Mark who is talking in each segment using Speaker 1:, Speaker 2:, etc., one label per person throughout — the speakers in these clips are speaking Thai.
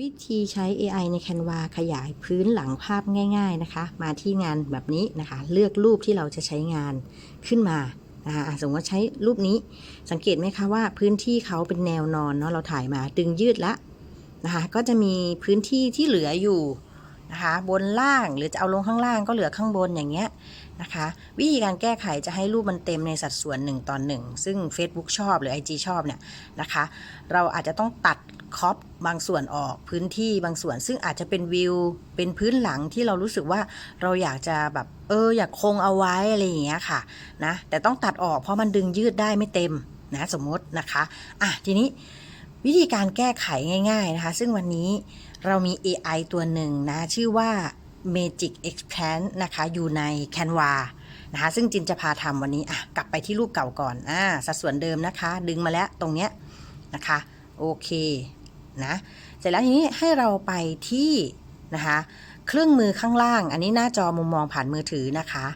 Speaker 1: วิธีใช้ AI ใน Canva ขยายพื้นหลังภาพง่าย ๆนะคะ มาที่งานแบบนี้นะคะ เลือกรูปที่เราจะใช้งานขึ้นมานะคะสมมติว่าใช้รูปนี้สังเกตไหมคะว่าพื้นที่เขาเป็นแนวนอนเนาะเราถ่ายมาดึงยืดละนะคะ ก็จะมีพื้นที่ที่เหลืออยู่นะคะ บนล่างหรือจะเอาลงข้างล่างก็เหลือข้างบนอย่างเงี้ยนะคะ วิธีการแก้ไขจะให้รูปมันเต็มในสัดส่วน1ต่อ1ซึ่ง Facebook ชอบหรือ IG ชอบเนี่ยนะคะ เราอาจจะต้องตัด คอปบางส่วนออกพื้นที่บางส่วน ซึ่งอาจจะเป็นวิว เป็นพื้นหลังที่เรารู้สึกว่าเราอยากจะแบบเอออยากคงเอาไว้อะไรอย่างเงี้ยค่ะนะแต่ต้องตัดออกเพราะมันดึงยืดได้ไม่เต็มนะสมมตินะคะอะทีนี้วิธีการแก้ไขง่ายๆนะคะ ซึ่งวันนี้เรามี AI ตัวหนึ่งนะ ชื่อว่า Magic Expand นะคะ อยู่ใน Canva นะคะ ซึ่งจินจะพาทำวันนี้อะกลับไปที่รูปเก่าก่อนอ่าสัดส่วนเดิมนะคะ ดึงมาแล้วตรงเนี้ยนะคะ โอเค นะเสร็จแล้วทีนี้ให้เราไปที่นะคะเครื่องมือข้างล่าง อันนี้หน้าจอมุมมองผ่านมือถือนะคะ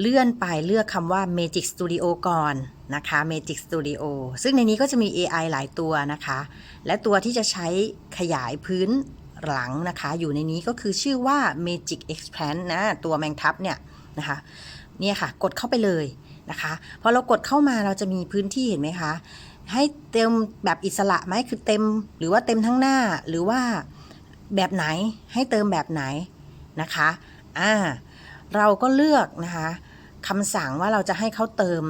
Speaker 1: เลื่อนไปเลือกคำว่า Magic Studio ก่อนนะคะ Magic Studio ซึ่งในนี้ก็จะมี AI หลายตัวนะคะ และตัวที่จะใช้ขยายพื้นหลังนะคะ อยู่ในนี้ก็คือชื่อว่า Magic Expand นะ ตัวแมงทับเนี่ยนะคะเนี่ยค่ะ กดเข้าไปเลยนะคะ พอเรากดเข้ามาเราจะมีพื้นที่เห็นไหมคะ ให้เต็มแบบอิสระไหมคือเต็มหรือว่าเต็มทั้งหน้าหรือว่าแบบไหนให้เติมแบบไหนนะคะอ่าเราก็เลือกนะคะคำสั่งว่าเราจะให้เขาเติม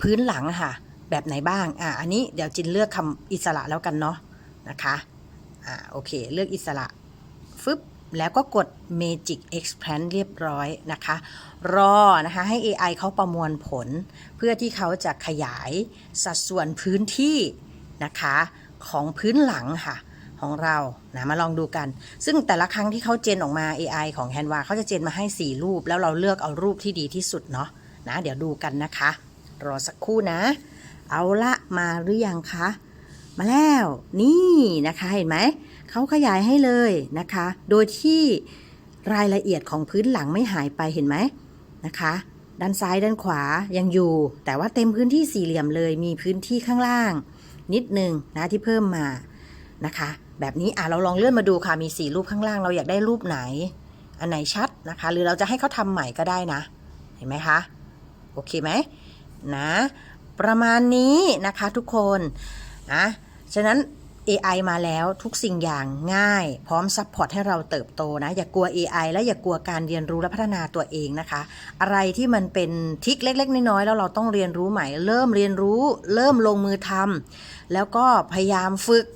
Speaker 1: พื้นหลังค่ะ แบบไหนบ้างอ่าอันนี้เดี๋ยวจินเลือกคำอิสระแล้วกันเนาะนะคะอ่าโอเค เลือกอิสระฟึบ แล้วก็กด Magic Expand เรียบร้อยนะคะ รอนะคะให้ AI เขาประมวลผล เพื่อที่เขาจะขยายสัดส่วนพื้นที่นะคะของพื้นหลังค่ะของเรานะมาลองดูกัน ซึ่งแต่ละครั้งที่เขาเจนออกมา AI ของ Canva เขาจะเจนมาให้ 4 รูป แล้วเราเลือกเอารูปที่ดีที่สุดเนาะนะเดี๋ยวดูกันนะคะ รอสักครู่นะ เอาละมาหรือยังคะ มาแล้วนี่นะคะเห็นไหม เขาขยายให้เลยนะคะ โดยที่รายละเอียดของพื้นหลังไม่หายไปเห็นไหมนะคะ ด้านซ้ายด้านขวายังอยู่ แต่ว่าเต็มพื้นที่สี่เหลี่ยมเลย มีพื้นที่ข้างล่าง นิดนึงนะที่เพิ่มมานะคะ แบบนี้อะเราลองเลื่อนมาดูค่ะมีสี่รูปข้างล่างเราอยากได้รูปไหน อันไหนชัดนะคะ หรือเราจะให้เขาทำใหม่ก็ได้นะ เห็นไหมคะโอเคไหมนะ ประมาณนี้นะคะทุกคนนะฉะนั้น AI มาแล้วทุกสิ่งอย่างง่าย พร้อมซัพพอร์ตให้เราเติบโตนะ อย่ากลัว AI และอย่ากลัวการเรียนรู้และพัฒนาตัวเองนะคะ อะไรที่มันเป็นทริคเล็ก ๆ น้อยๆแล้วเราต้องเรียนรู้ใหม่ เริ่มเรียนรู้ เริ่มลงมือทำแล้วก็พยายามฝึก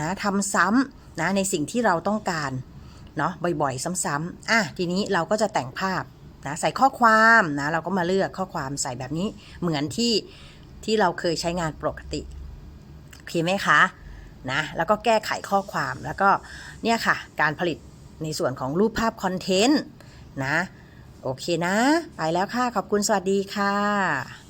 Speaker 1: นะทำซ้ำนะในสิ่งที่เราต้องการเนาะบ่อย ๆ ซ้ำๆอะทีนี้เราก็จะแต่งภาพนะใส่ข้อความนะเราก็มาเลือกข้อความใส่แบบนี้เหมือนที่ที่เราเคยใช้งานปกติโอเคไหมคะ นะแล้วก็แก้ไขข้อความแล้วก็เนี่ยค่ะ การผลิตในส่วนของรูปภาพคอนเทนต์นะ โอเคนะ ไปแล้วค่ะ ขอบคุณสวัสดีค่ะ